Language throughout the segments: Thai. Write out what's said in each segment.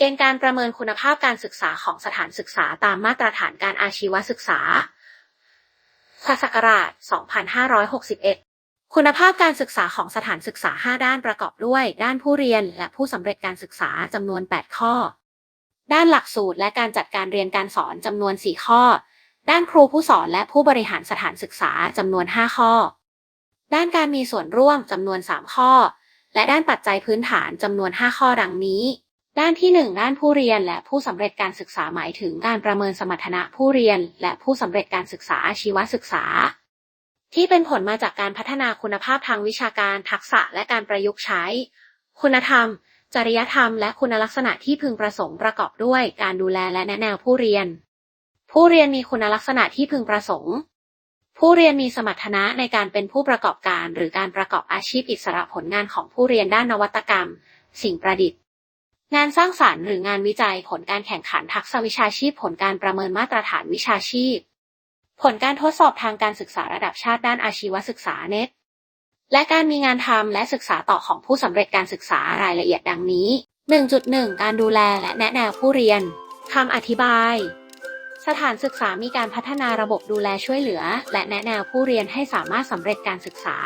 เกณฑ์การประเมินคุณภาพการศึกษาของสถานศึกษาตามมาตรฐานการอาชีวศึกษาศักราช 2561 คุณภาพการศึกษาของสถานศึกษา 5 ด้านประกอบด้วย ด้านผู้เรียนและผู้สำเร็จการศึกษาจำนวน 8 ข้อ ด้านหลักสูตรและการจัดการเรียนการสอนจำนวน 4 ข้อ ด้านครูผู้สอนและผู้บริหารสถานศึกษาจำนวน 5 ข้อ ด้านการมีส่วนร่วมจำนวน 3 ข้อ และด้านปัจจัยพื้นฐานจำนวน 5 ข้อดังนี้ ด้านที่ 1 ด้านผู้เรียนและผู้สำเร็จการศึกษาหมายถึงการประเมินสมรรถนะผู้เรียน และผู้สำเร็จการศึกษาอาชีวศึกษา ที่เป็นผลมาจากการพัฒนาคุณภาพทางวิชาการทักษะและการประยุกต์ใช้ คุณธรรม จริยธรรม และคุณลักษณะที่พึงประสงค์ประกอบด้วยการดูแลและแนะแนวผู้เรียน ผู้เรียนมีคุณลักษณะที่พึงประสงค์ ผู้เรียนมีสมรรถนะในการเป็นผู้ประกอบการ หรือการประกอบอาชีพอิสระผลงานของผู้เรียนด้านนวัตกรรม สิ่งประดิษฐ์ งานสร้างสรรค์หรืองานวิจัยผลการแข่งขันทักษะวิชาชีพ ผลการประเมินมาตรฐานวิชาชีพ ผลการทดสอบทางการศึกษาระดับชาติด้านอาชีวศึกษาเน็ตและการมีงานทำและศึกษาต่อของผู้สำเร็จการศึกษารายละเอียดดังนี้ 1.1 การดูแลและแนะแนวผู้เรียนคำอธิบาย สถานศึกษามีการพัฒนาระบบดูแลช่วยเหลือ และแนะแนวผู้เรียนให้สามารถสำเร็จการศึกษา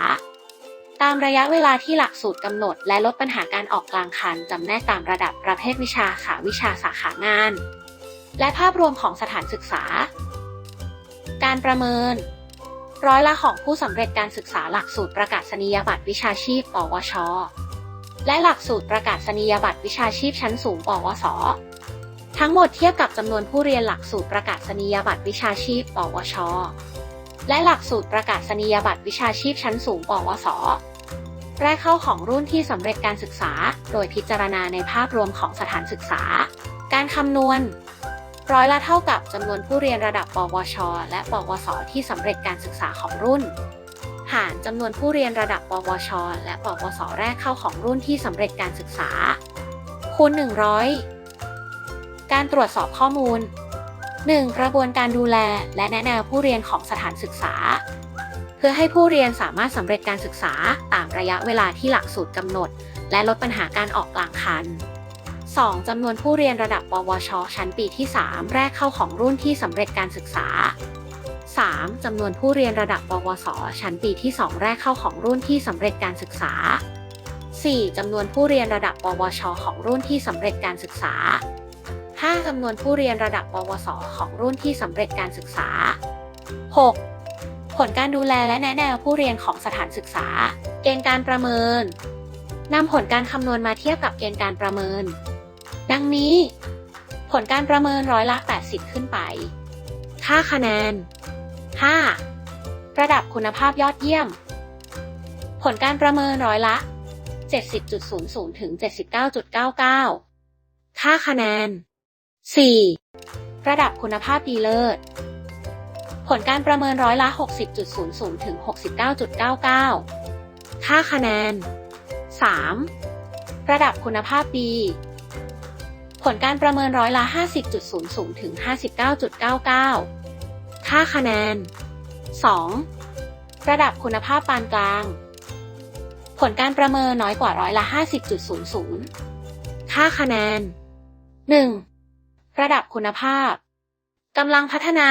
ตามระยะเวลาที่หลักสูตรกำหนด และลดปัญหาการออกกลางคันจำแนกตามระดับประเภทวิชาขาวิชาสาขางาน และภาพรวมของสถานศึกษา การประเมิน ร้อยละของผู้สำเร็จการศึกษาหลักสูตรประกาศนียบัตรวิชาชีพปวช และหลักสูตรประกาศนียบัตรวิชาชีพชั้นสูงปวส ทั้งหมดเทียบกับจำนวนผู้เรียนหลักสูตรประกาศนียบัตรวิชาชีพปวชและหลักสูตรประกาศนียบัตรวิชาชีพชั้นสูงปวส แรกเข้าของรุ่นที่สำเร็จการศึกษา โดยพิจารณาในภาพรวมของสถานศึกษา การคำนวณ ร้อยละเท่ากับจำนวนผู้เรียนระดับ ปวช และ ปวส ที่สำเร็จการศึกษาของรุ่น หารจำนวนผู้เรียนระดับ ปวช และ ปวส แรกเข้าของรุ่นที่สำเร็จการศึกษา คูณ 100 การตรวจสอบข้อมูล 1. กระบวนการดูแลและแนะแนวผู้เรียนของสถานศึกษา พื่อให้ผู้เรียนสามารถสำเร็จการศึกษาตามระยะเวลาที่หลักสูตรกำหนด และลดปัญหาการออกกลางคัน 2. จำนวนผู้เรียนระดับปวช ชั้นปีที่ 3 แรกเข้าของรุ่นที่สำเร็จการศึกษา 3. จำนวนผู้เรียนระดับปวส ชั้นปีที่ 2 แรกเข้าของรุ่นที่สำเร็จการศึกษา 4. จำนวนผู้เรียนระดับปวช ของรุ่นที่สำเร็จการศึกษา 5. จำนวนผู้เรียนระดับปวส ของรุ่นที่สำเร็จการศึกษา 6. ผลการดูแลและแนะแนวผู้เรียนของสถานศึกษา เกณฑ์การประเมินนำผลการคำนวณมาเทียบกับเกณฑ์การประเมิน ดังนี้ ผลการประเมินร้อยละ 80 ขึ้นไป ค่าคะแนน 5. ระดับคุณภาพยอดเยี่ยม ผลการประเมินร้อยละ 70.00 ถึง 79.99 ค่าคะแนน 4. ระดับคุณภาพดีเลิศ ลการประเมินร้อยละ 60.00 ถึง 69.99 ค่าคะแนน 3. ระดับคุณภาพดี ผลการประเมินร้อยละ 50.00 ถึง 59.99 ค่าคะแนน 2. ระดับคุณภาพปานกลาง ผลการประเมินน้อยกว่าร้อยละ 50.00 ค่าคะแนน 1. ระดับคุณภาพกำลังพัฒนา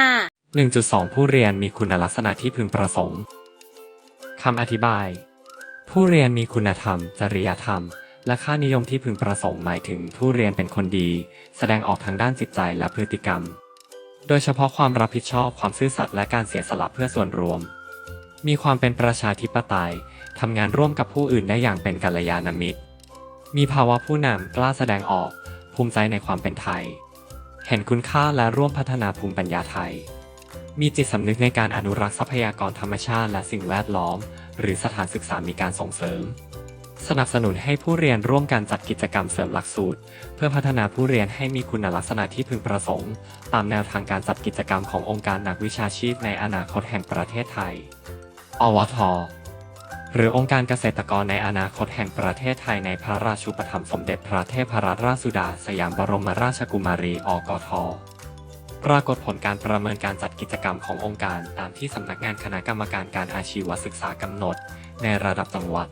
1.2 ผู้เรียนมีคุณลักษณะที่พึงประสงค์คำอธิบาย ผู้เรียนมีคุณธรรม จริยธรรม และค่านิยมที่พึงประสงค์หมายถึงผู้เรียนเป็นคนดี แสดงออกทางด้านจิตใจและพฤติกรรม โดยเฉพาะความรับผิดชอบความซื่อสัตย์และการเสียสละเพื่อส่วนรวม มีความเป็นประชาธิปไตยทำงานร่วมกับผู้อื่นได้อย่างเป็นกัลยาณมิตร มีภาวะผู้นำกล้าแสดงออก ภูมิใจในความเป็นไทย เห็นคุณค่าและร่วมพัฒนาภูมิปัญญาไทย มีจิตสำนึกในการอนุรักษ์ทรัพยากรธรรมชาติและสิ่งแวดล้อม หรือสถานศึกษามีการส่งเสริม สนับสนุนให้ผู้เรียนร่วมกันจัดกิจกรรมเสริมหลักสูตร เพื่อพัฒนาผู้เรียนให้มีคุณลักษณะที่พึงประสงค์ ตามแนวทางการจัดกิจกรรมขององค์การนักวิชาชีพในอนาคตแห่งประเทศไทย อวท หรือองค์การเกษตรกรในอนาคตแห่งประเทศไทยในพระราชูปถัมภ์สมเด็จพระเทพรัตนราชสุดา สยามบรมราชกุมารี อกท ปรากฏผลการประเมินการจัดกิจกรรมขององค์การ ตามที่สำนักงานคณะกรรมการการอาชีวศึกษากำหนด ในระดับจังหวัด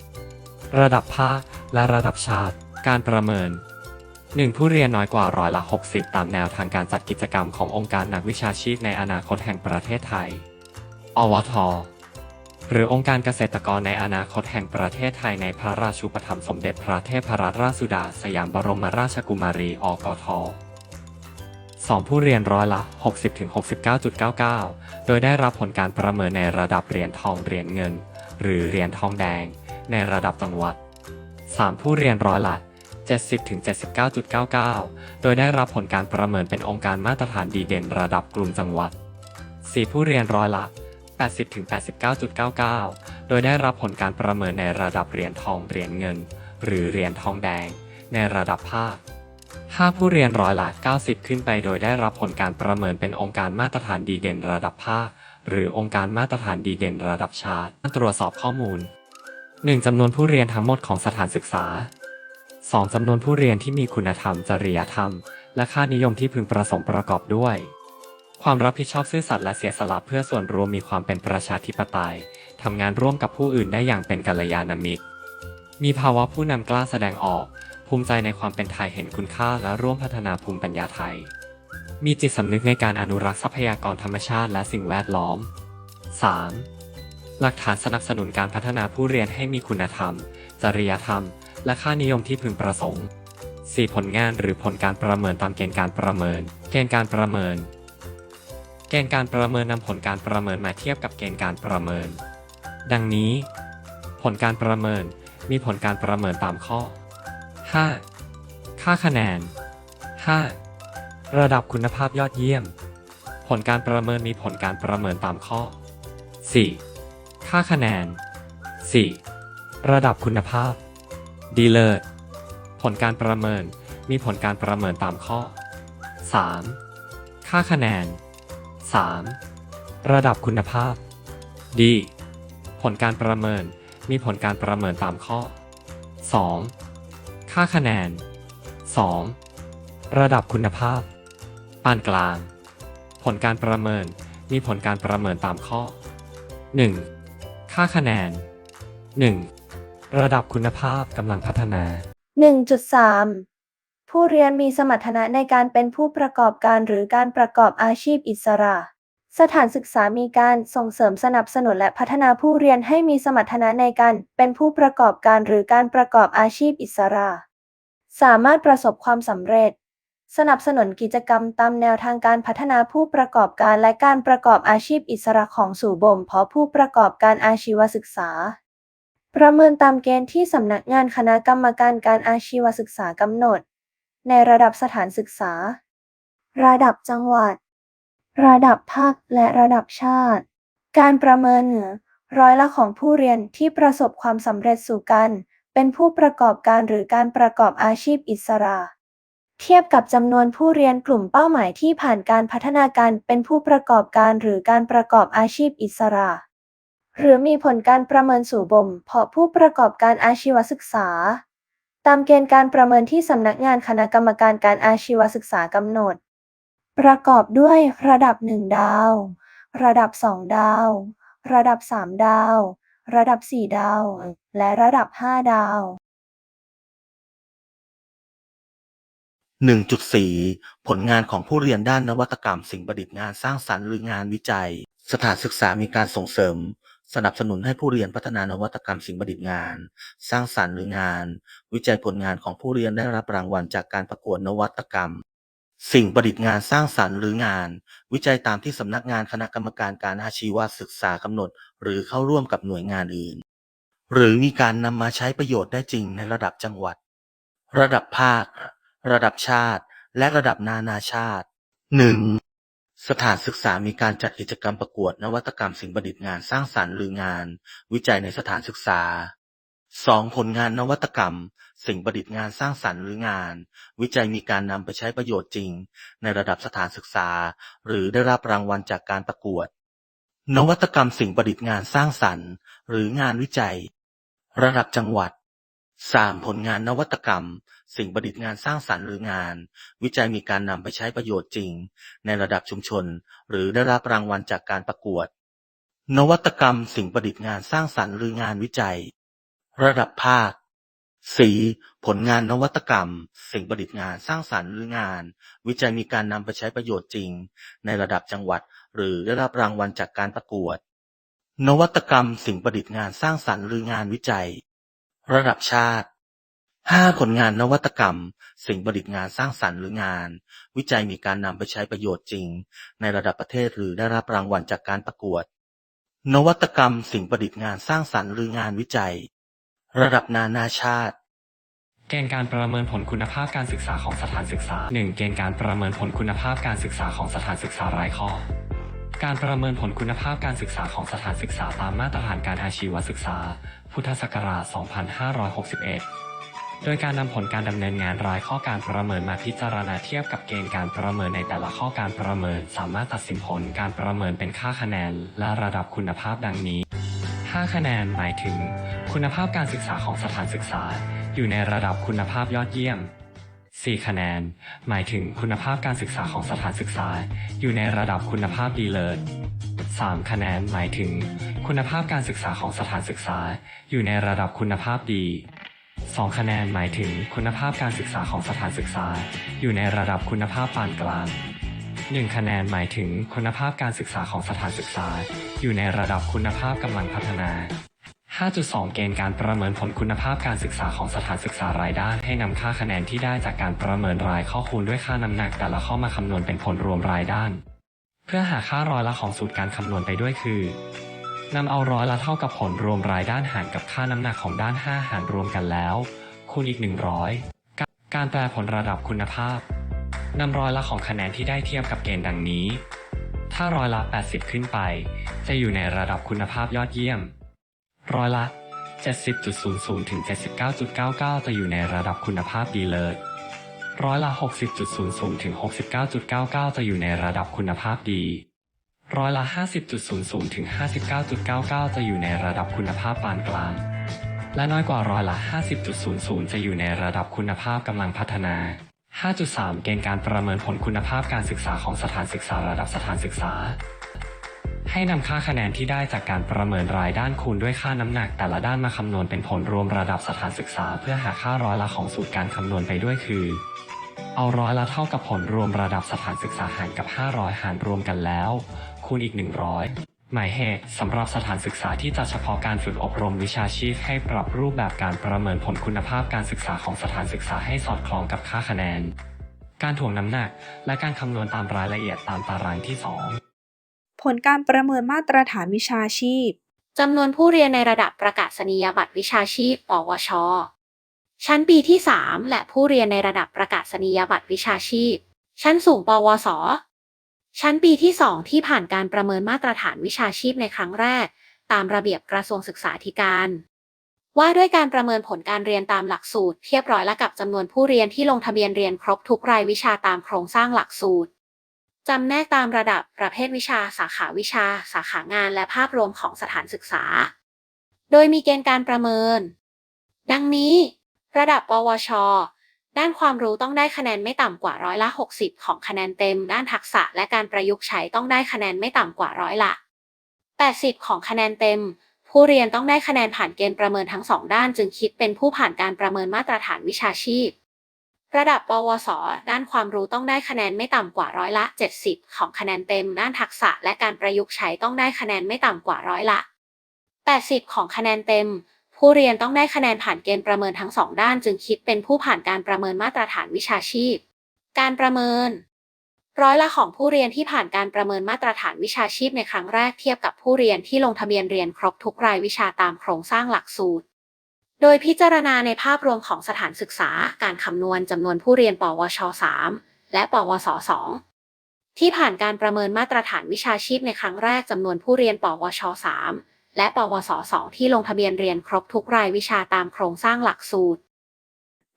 ระดับภาคและระดับชาติ การประเมิน 1. ผู้เรียนน้อยกว่าร้อยละ 60 ตามแนวทางการจัดกิจกรรมขององค์การนักวิชาชีพในอนาคตแห่งประเทศไทย อวท หรือองค์การเกษตรกรในอนาคตแห่งประเทศไทยในพระราชูปถัมภ์สมเด็จพระเทพรัตนราชสุดา สยามบรมราชกุมารี อกท 2. ผู้เรียนร้อยละ 60-69.99 โดยได้รับผลการประเมินในระดับเหรียญทองเหรียญเงิน หรือเหรียญทองแดง ในระดับจังหวัด 3. ผู้เรียนร้อยละ 70-79.99 โดยได้รับผลการประเมินเป็นองค์การมาตรฐานดีเด่นระดับกลุ่มจังหวัด 4. ผู้เรียนร้อยละ 80-89.99 โดยได้รับผลการประเมินในระดับเหรียญทองเหรียญเงิน หรือเหรียญทองแดง ในระดับภาค 5ผู้เรียนร้อยละ 90 ขึ้นไปโดยได้รับผลการประเมินเป็นองค์การมาตรฐานดีเด่นระดับภาค หรือองค์การมาตรฐานดีเด่นระดับชาติ ตรวจสอบข้อมูล 1. จำนวนผู้เรียนทั้งหมดของสถานศึกษา 2. จำนวนผู้เรียนที่มีคุณธรรม จริยธรรม และค่านิยมที่พึงประสงค์ประกอบด้วย ความรับผิดชอบซื่อสัตย์และเสียสละเพื่อส่วนรวมมีความเป็นประชาธิปไตยทำงานร่วมกับผู้อื่นได้อย่างเป็นกัลยาณมิตร มีภาวะผู้นำกล้าแสดงออก ภูมิใจในความเป็นไทยเห็นคุณค่าและร่วมพัฒนาภูมิปัญญาไทย มีจิตสำนึกในการอนุรักษ์ทรัพยากรธรรมชาติและสิ่งแวดล้อม 3. หลักฐานสนับสนุนการพัฒนาผู้เรียนให้มีคุณธรรม จริยธรรม และค่านิยมที่พึงประสงค์ 4. ผลงานหรือผลการประเมินตามเกณฑ์การประเมิน เกณฑ์การประเมิน เกณฑ์การประเมินนำผลการประเมินมาเทียบกับเกณฑ์การประเมิน ดังนี้ ผลการประเมินมีผลการประเมินตามข้อ 5. ค่าคะแนน 5. ระดับคุณภาพยอดเยี่ยม ผลการประเมินมีผลการประเมินตามข้อ 4. ค่าคะแนน 4. ระดับคุณภาพ ดีเลิศผลการประเมินมีผลการประเมินตามข้อ 3. ค่าคะแนน 3. ระดับคุณภาพ ดี ผลการประเมินมีผลการประเมินตามข้อ 2. ค่าคะแนน 2. ระดับคุณภาพ ปานกลาง ผลการประเมิน มีผลการประเมินตามข้อ 1. ค่าคะแนน 1. ระดับคุณภาพกำลังพัฒนา 1.3 ผู้เรียนมีสมรรถนะในการเป็นผู้ประกอบการหรือการประกอบอาชีพอิสระ สถานศึกษามีการส่งเสริมสนับสนุนและพัฒนาผู้เรียนให้มีสมรรถนะในการเป็นผู้ประกอบการหรือการประกอบอาชีพอิสระ สามารถประสบความสำเร็จ สนับสนุนกิจกรรมตามแนวทางการพัฒนาผู้ประกอบการและการประกอบอาชีพอิสระของสู่บ่มเพาะผู้ประกอบการอาชีวศึกษา ประเมินตามเกณฑ์ที่สำนักงานคณะกรรมการการอาชีวศึกษากำหนด ในระดับสถานศึกษา ระดับจังหวัด ระดับภาคและระดับชาติ การประเมินร้อยละของผู้เรียนที่ประสบความสำเร็จสู่การเป็นผู้ประกอบการหรือการประกอบอาชีพอิสระ เทียบกับจำนวนผู้เรียนกลุ่มเป้าหมายที่ผ่านการพัฒนาการเป็นผู้ประกอบการหรือการประกอบอาชีพอิสระ หรือมีผลการประเมินสู่บ่มเพาะผู้ประกอบการอาชีวศึกษา ตามเกณฑ์การประเมินที่สำนักงานคณะกรรมการการอาชีวศึกษากำหนด ประกอบด้วยระดับ 1 ดาว ระดับ 2 ดาว ระดับ 3 ดาว ระดับ 4 ดาว และระดับ 5 ดาว 1.4 ผลงานของผู้เรียนด้านนวัตกรรมสิ่งประดิษฐ์งานสร้างสรรค์หรืองานวิจัย สถานศึกษามีการส่งเสริม สนับสนุนให้ผู้เรียนพัฒนานวัตกรรมสิ่งประดิษฐ์งาน สร้างสรรค์หรืองาน วิจัยผลงานของผู้เรียนได้รับรางวัลจากการประกวดนวัตกรรม สิ่งประดิษฐ์งานสร้างสรรค์หรืองาน วิจัยตามที่สำนักงานคณะกรรมการการอาชีวศึกษากำหนด หรือเข้าร่วมกับหน่วยงานอื่น หรือมีการนำมาใช้ประโยชน์ได้จริงในระดับจังหวัด ระดับภาค ระดับชาติ และระดับนานาชาติ 1. สถานศึกษามีการจัดกิจกรรมประกวดนวัตกรรมสิ่งประดิษฐ์งานสร้างสรรค์หรืองาน วิจัยในสถานศึกษา 2. ผลงานนวัตกรรม สิ่งประดิษฐ์งานสร้างสรรค์หรืองาน วิจัยมีการนำไปใช้ประโยชน์จริง ในระดับสถานศึกษา หรือได้รับรางวัลจากการประกวด นวัตกรรมสิ่งประดิษฐ์งานสร้างสรรค์ หรืองานวิจัย ระดับจังหวัด 3. ผลงานนวัตกรรม สิ่งประดิษฐ์งานสร้างสรรค์หรืองาน วิจัยมีการนำไปใช้ประโยชน์จริง ในระดับชุมชน หรือได้รับรางวัลจากการประกวด นวัตกรรม สิ่งประดิษฐ์งานสร้างสรรค์หรืองานวิจัย ระดับภาค 4. ผลงานนวัตกรรม สิ่งประดิษฐ์งานสร้างสรรค์หรืองาน วิจัยมีการนำไปใช้ประโยชน์จริง ในระดับจังหวัด หรือได้รับรางวัลจากการประกวด นวัตกรรม สิ่งประดิษฐ์งานสร้างสรรค์หรืองานวิจัย ระดับชาติ 5. ผลงานนวัตกรรม สิ่งประดิษฐ์งานสร้างสรรค์หรืองาน วิจัยมีการนำไปใช้ประโยชน์จริง ในระดับประเทศหรือได้รับรางวัลจากการประกวด นวัตกรรม สิ่งประดิษฐ์งานสร้างสรรค์หรืองานวิจัย ระดับนานาชาติเกณฑ์การประเมินผลคุณภาพการศึกษาของสถานศึกษา 1. เกณฑ์การประเมินผลคุณภาพการศึกษาของสถานศึกษารายข้อ การประเมินผลคุณภาพการศึกษาของสถานศึกษาตามมาตรฐานการอาชีวศึกษา พุทธศักราช 2561 โดยการนำผลการดำเนินงานรายข้อการประเมินมาพิจารณาเทียบกับเกณฑ์การประเมินในแต่ละข้อการประเมิน สามารถตัดสินผลการประเมินเป็นค่าคะแนน และระดับคุณภาพดังนี้ 5 คะแนนหมายถึง คุณภาพการศึกษาของสถานศึกษา อยู่ในระดับคุณภาพยอดเยี่ยม 4 คะแนน หมายถึงคุณภาพการศึกษาของสถานศึกษา อยู่ในระดับคุณภาพดีเลิศ 3 คะแนนหมายถึง คุณภาพการศึกษาของสถานศึกษา อยู่ในระดับคุณภาพดี 2 คะแนนหมายถึงคุณภาพการศึกษาของสถานศึกษา อยู่ในระดับคุณภาพปานกลาง 1 คะแนนหมายถึงคุณภาพการศึกษาของสถานศึกษา อยู่ในระดับคุณภาพกำลังพัฒนา 5.2 เกณฑ์การประเมินผลคุณภาพการศึกษาของสถานศึกษารายด้านให้นำค่าคะแนนที่ได้จากการประเมินรายข้อคูณด้วยค่าน้ำหนักแต่ละข้อมาคำนวณเป็นผลรวมรายด้าน เพื่อหาค่าร้อยละของสูตรการคำนวณไปด้วยคือนำเอาร้อยละเท่ากับผลรวมรายด้านหารกับค่าน้ำหนักของด้าน 5 หารรวมกันแล้ว คูณอีก 100 การแปลผลระดับคุณภาพ นำร้อยละของคะแนนที่ได้เทียบกับเกณฑ์ดังนี้ ถ้าร้อยละ 80 ขึ้นไป จะอยู่ในระดับคุณภาพยอดเยี่ยม ร้อยละ 70.00 ถึง 79.99 จะอยู่ในระดับคุณภาพดีเลิศ ร้อยละ 60.00 ถึง 69.99 จะอยู่ในระดับคุณภาพดี ร้อยละ 50.00 ถึง 59.99 จะอยู่ในระดับคุณภาพปานกลาง และน้อยกว่าร้อยละ 50.00 จะอยู่ในระดับคุณภาพกำลังพัฒนา 5.3 เกณฑ์การประเมินผลคุณภาพการศึกษาของสถานศึกษาระดับสถานศึกษา ให้นำค่าคะแนนที่ได้จากการประเมินรายด้านคูณด้วยค่าน้ำหนัก แต่ละด้านมาคำนวณเป็นผลรวมระดับสถานศึกษา เพื่อหาค่าร้อยละของสูตรการคำนวณไปด้วยคือ เอาร้อยละเท่ากับผลรวมระดับสถานศึกษาหารกับ 500 หารรวมกันแล้ว คูณอีก 100 หมายเหตุสำหรับสถานศึกษาที่จัดเฉพาะการฝึกอบรมวิชาชีพให้ปรับรูปแบบการประเมินผลคุณภาพการศึกษาของสถานศึกษาให้สอดคล้องกับค่าคะแนน การถ่วงน้ำหนัก และการคำนวณตามรายละเอียดตามตารางที่ 2 ผลการประเมินมาตรฐานวิชาชีพจำนวนผู้เรียนในระดับประกาศนียบัตรวิชาชีพ ปวช ชั้นปีที่ 3 และผู้เรียนในระดับประกาศนียบัตรวิชาชีพ ชั้นสูง ปวส ชั้นปีที่ 2 ที่ผ่านการประเมินมาตรฐานวิชาชีพในครั้งแรก ตามระเบียบกระทรวงศึกษาธิการ ว่าด้วยการประเมินผลการเรียนตามหลักสูตร เทียบร้อยละกับจำนวนผู้เรียนที่ลงทะเบียนเรียนครบทุกรายวิชาตามโครงสร้างหลักสูตรจำแนกตามระดับประเภทวิชา สาขาวิชา สาขางานและภาพรวมของสถานศึกษา โดยมีเกณฑ์การประเมิน ดังนี้ ระดับปวช ด้านความรู้ต้องได้คะแนนไม่ต่ำกว่าร้อยละ 60 ของคะแนนเต็ม ด้านทักษะและการประยุกต์ใช้ต้องได้คะแนนไม่ต่ำกว่าร้อยละ 80 ของคะแนนเต็ม ผู้เรียนต้องได้คะแนนผ่านเกณฑ์ประเมินทั้งสองด้าน จึงคิดเป็นผู้ผ่านการประเมินมาตรฐานวิชาชีพ ระดับปวส ด้านความรู้ต้องได้คะแนนไม่ต่ำกว่าร้อยละ 70 ของคะแนนเต็ม ด้านทักษะและการประยุกต์ใช้ต้องได้คะแนนไม่ต่ำกว่าร้อยละ 80 ของคะแนนเต็ม ผู้เรียนต้องได้คะแนนผ่านเกณฑ์ประเมินทั้งสองด้าน จึงคิดเป็นผู้ผ่านการประเมินมาตรฐานวิชาชีพ การประเมิน ร้อยละของผู้เรียนที่ผ่านการประเมินมาตรฐานวิชาชีพในครั้งแรกเทียบกับผู้เรียนที่ลงทะเบียนเรียนครบทุกรายวิชาตามโครงสร้างหลักสูตร โดยพิจารณาในภาพรวมของสถานศึกษา การคำนวณจำนวนผู้เรียนปวช 3 และปวส 2ที่ผ่านการประเมินมาตรฐานวิชาชีพในครั้งแรกจำนวนผู้เรียนปวช 3 และปวส 2 ที่ลงทะเบียนเรียนครบทุกรายวิชาตามโครงสร้างหลักสูตร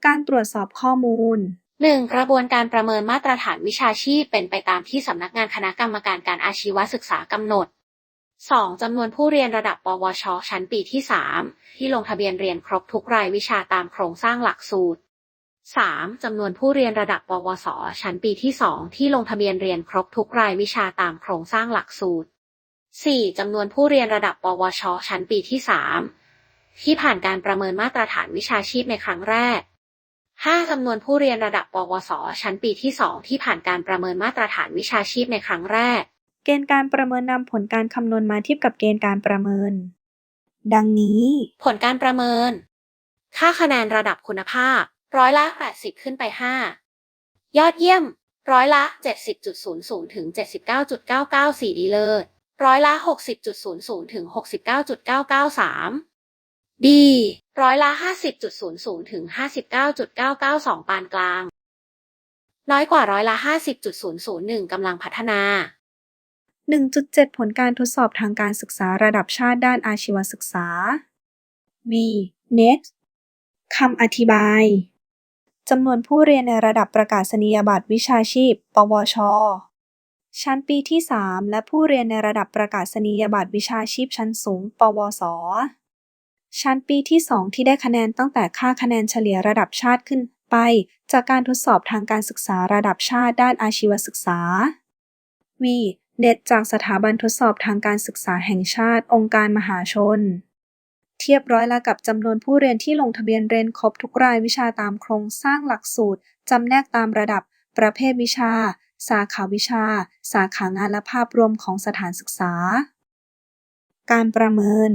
การตรวจสอบข้อมูล 1. กระบวนการประเมินมาตรฐานวิชาชีพเป็นไปตามที่สำนักงานคณะกรรมการการอาชีวศึกษากำหนด 2. จำนวนผู้เรียนระดับ ปวช ชั้นปีที่ 3 ที่ลงทะเบียนเรียนครบทุกรายวิชาตามโครงสร้างหลักสูตร 3. จำนวนผู้เรียนระดับ ปวส ชั้นปีที่ 2 ที่ลงทะเบียนเรียนครบทุกรายวิชาตามโครงสร้างหลักสูตร 4. จำนวนผู้เรียนระดับ ปวช ชั้นปีที่3ที่ผ่านการประเมินมาตรฐานวิชาชีพในครั้งแรก 5. จำนวนผู้เรียนระดับ ปวส ชั้นปีที่2ที่ผ่านการประเมินมาตรฐานวิชาชีพในครั้งแรก เกณฑ์การประเมินนำผลการคำนวณมาเทียบกับเกณฑ์การประเมิน ดังนี้ ผลการประเมิน ค่าคะแนนระดับคุณภาพ ร้อยละ 80 ขึ้นไป 5 ยอดเยี่ยม ร้อยละ 70.00ถึง79.994 ดีเลิศ ร้อยละ 60.00 ถึง 69.993ดีร้อยละ 50.00 ถึง 59.992 ปานกลาง น้อยกว่าร้อยละ 50.001กำลังพัฒนา 1.7 ผลการทดสอบทางการศึกษาระดับชาติด้านอาชีวศึกษา V next คำอธิบาย จำนวนผู้เรียนในระดับประกาศนียบัตรวิชาชีพ ปวช ชั้นปีที่ 3 และผู้เรียนในระดับประกาศนียบัตรวิชาชีพชั้นสูง ปวส ชั้นปีที่ 2 ที่ได้คะแนนตั้งแต่ค่าคะแนนเฉลี่ยระดับชาติขึ้นไป จากการทดสอบทางการศึกษาระดับชาติด้านอาชีวศึกษา V เด็ดจากสถาบันทดสอบทางการศึกษาแห่งชาติองค์การมหาชน เทียบร้อยละกับจำนวนผู้เรียนที่ลงทะเบียนเรียนครบทุกรายวิชาตามโครงสร้างหลักสูตรจำแนกตามระดับ ประเภทวิชา สาขาวิชา สาขางานและภาพรวมของสถานศึกษา การประเมิน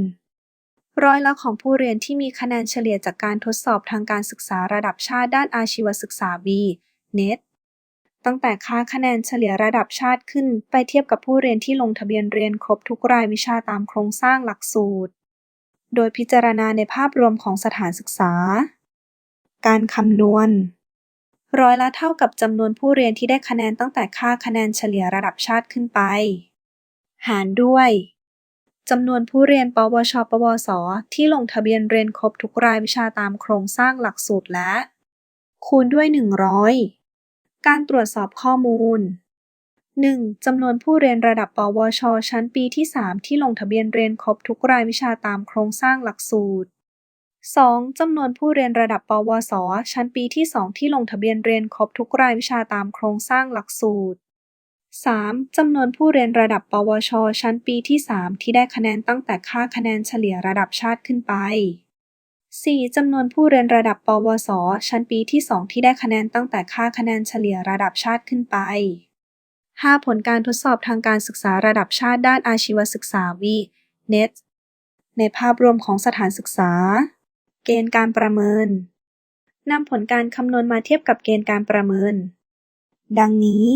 ร้อยละของผู้เรียนที่มีคะแนนเฉลี่ยจากการทดสอบทางการศึกษาระดับชาติด้านอาชีวศึกษา B NET ตั้งแต่ค่าคะแนนเฉลี่ยระดับชาติขึ้น ไปเทียบกับผู้เรียนที่ลงทะเบียนเรียนครบทุกรายวิชาตามโครงสร้างหลักสูตร โดยพิจารณาในภาพรวมของสถานศึกษา การคำนวณ ร้อยละเท่ากับจำนวนผู้เรียนที่ได้คะแนนตั้งแต่ค่าคะแนนเฉลี่ยระดับชาติขึ้นไป หารด้วยจำนวนผู้เรียน ปวช ปวส ที่ลงทะเบียนเรียนครบทุกรายวิชาตามโครงสร้างหลักสูตรและ คูณด้วย 100 การตรวจสอบข้อมูล 1. จำนวนผู้เรียนระดับ ปวช ชั้นปีที่ 3 ที่ลงทะเบียนเรียนครบทุกรายวิชาตามโครงสร้างหลักสูตร 2. จำนวนผู้เรียนระดับ ปวส ชั้นปีที่ 2 ที่ลงทะเบียนเรียนครบทุกรายวิชาตามโครงสร้างหลักสูตร 3. จำนวนผู้เรียนระดับ ปวช ชั้นปีที่ 3 ที่ได้คะแนนตั้งแต่ค่าคะแนนเฉลี่ยระดับชาติขึ้นไป 4. จำนวนผู้เรียนระดับ ปวส ชั้นปีที่ 2 ที่ได้คะแนนตั้งแต่ค่าคะแนนเฉลี่ยระดับชาติขึ้นไป 5. ผลการทดสอบทางการศึกษาระดับชาติด้านอาชีวศึกษา V NET ในภาพรวมของสถานศึกษา เกณฑ์การประเมิน นำผลการคำนวณมาเทียบกับเกณฑ์การประเมิน ดังนี้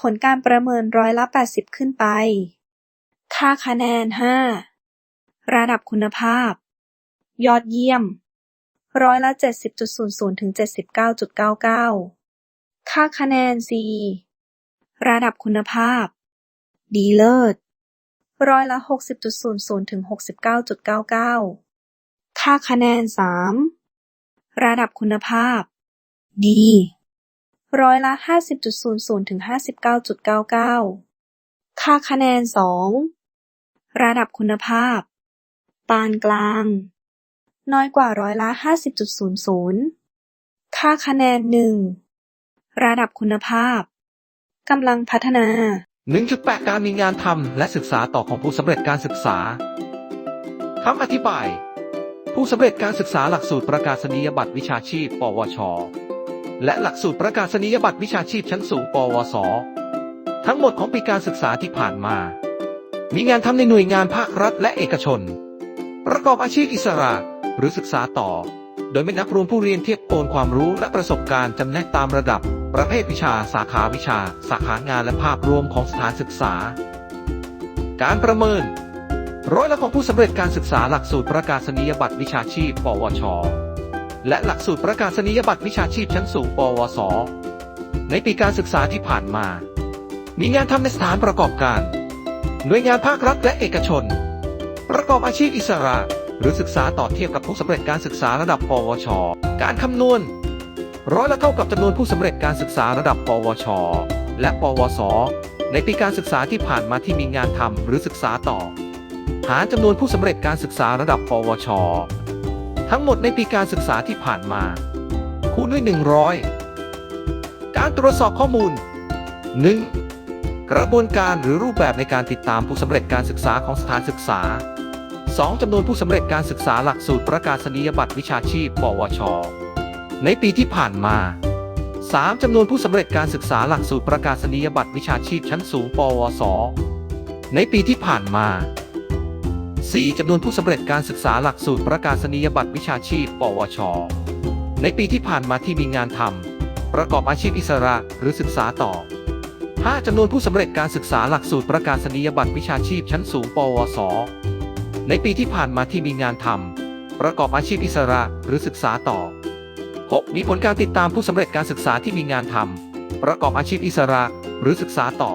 ผลการประเมินร้อยละ 80 ขึ้นไป ค่าคะแนน 5 ระดับคุณภาพ ยอดเยี่ยม ร้อยละ 70.00 ถึง 79.99 ค่าคะแนน C ระดับคุณภาพ ดีเลิศร้อยละ 60.00 ถึง 69.99 ค่าคะแนน3ระดับคุณภาพ ดี ร้อยละ50.00ถึง59.99ค่าคะแนน2ระดับคุณภาพ ปานกลาง น้อยกว่าร้อยละ50.00ค่าคะแนน1ระดับคุณภาพกำลังพัฒนา 1.8 การมีงานทำและศึกษาต่อของผู้สำเร็จการศึกษาคำอธิบาย ผู้สำเร็จการศึกษาหลักสูตรประกาศนียบัตรวิชาชีพ ปวช และหลักสูตรประกาศนียบัตรวิชาชีพชั้นสูง ปวส ทั้งหมดของปีการศึกษาที่ผ่านมา มีงานทำในหน่วยงานภาครัฐและเอกชน ประกอบอาชีพอิสระหรือศึกษาต่อ โดยไม่นับรวมผู้เรียนเทียบโอนความรู้และประสบการณ์จำแนกตามระดับ ประเภทวิชา สาขาวิชา สาขางานและภาพรวมของสถานศึกษา การประเมิน ร้อยละของผู้สำเร็จการศึกษาหลักสูตรประกาศนียบัตรวิชาชีพ ปวช และหลักสูตรประกาศนียบัตรวิชาชีพชั้นสูง ปวส ในปีการศึกษาที่ผ่านมา มีงานทำในสถานประกอบการ หน่วยงานภาครัฐและเอกชน ประกอบอาชีพอิสระ หรือศึกษาต่อเทียบกับผู้สำเร็จการศึกษาระดับ ปวช การคำนวณ ร้อยละเท่ากับจำนวนผู้สำเร็จการศึกษาระดับ ปวช และ ปวส ในปีการศึกษาที่ผ่านมาที่มีงานทำหรือศึกษาต่อ หารจำนวนผู้สำเร็จการศึกษาระดับ ปวช ทั้งหมดในปีการศึกษาที่ผ่านมา คูณด้วย 100 การตรวจสอบข้อมูล 1. กระบวนการหรือรูปแบบในการติดตามผู้สำเร็จการศึกษาของสถานศึกษา 2. จำนวนผู้สำเร็จการศึกษาหลักสูตรประกาศนียบัตรวิชาชีพ ปวช ในปีที่ผ่านมา 3. จำนวนผู้สำเร็จการศึกษาหลักสูตรประกาศนียบัตรวิชาชีพชั้นสูง ปวส ในปีที่ผ่านมา 4. จำนวนผู้สำเร็จการศึกษาหลักสูตรประกาศนียบัตรวิชาชีพ ปวช ในปีที่ผ่านมาที่มีงานทำประกอบอาชีพอิสระหรือศึกษาต่อ 5. จำนวนผู้สำเร็จการศึกษาหลักสูตรประกาศนียบัตรวิชาชีพชั้นสูง ปวส ในปีที่ผ่านมาที่มีงานทำประกอบอาชีพอิสระหรือศึกษาต่อ 6. มีผลการติดตามผู้สำเร็จการศึกษาที่มีงานทำประกอบอาชีพอิสระหรือศึกษาต่อ